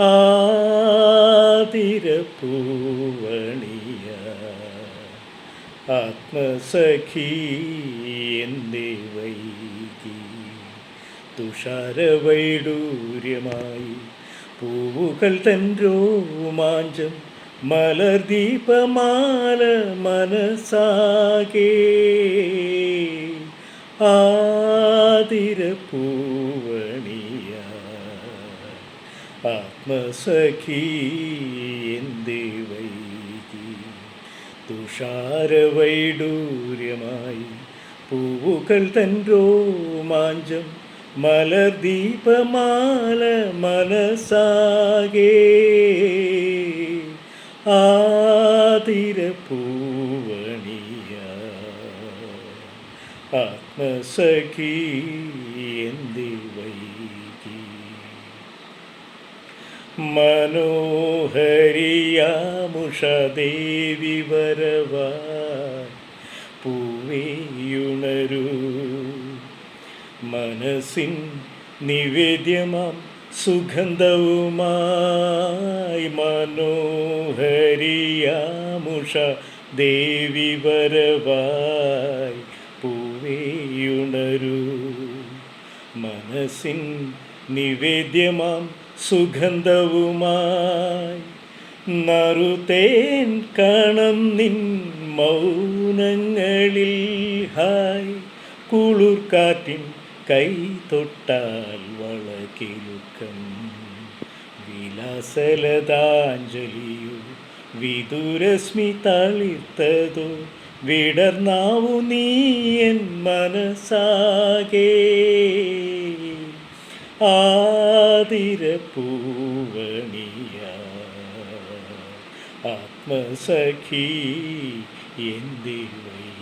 ആതിരപ്പൂവണിയ ആത്മസഖി വൈകി. തുഷാരവൈഡൂര്യമായി പൂവുകൾ തൻ രോമാഞ്ചം മലർദീപമാല മനസാകെ. ആതിരപ്പൂവണിയ ആത്മസഖി തുഷാരവൈഡൂര്യമായി പൂവുകൾ തൻ രോമാഞ്ചം മലർദീപമാല മനസാകെ. ആതിരപ്പൂവണിയ ആത്മസഖി എന്തി വൈകി മനോഹരിയാമുഷദേവി വരവ പൂവേയുണരൂ. മനസ്സിൻ നിവേദ്യമാം സുഗന്ധവുമായി മനോഹരിയാമുഷ ദേവി വരവായി പൂവേയുണരൂ. മനസ്സിൻ നിവേദ്യമാം സുഗന്ധവുമായി നറുതേൻ കണം നിൻ മൗനങ്ങളിൽ ഹായ്. കുളിർക്കാറ്റിൻ കൈ തൊട്ടാൽ വളകിലുക്കം. വിലാസലതാഞ്ജലിയു വിദുരശ്മി തളിർത്തതോ വിടർന്നാവു നീ എൻ മനസാകെ. ആതിരപ്പൂവണിയ ആത്മസഖി എന്തി വൈകി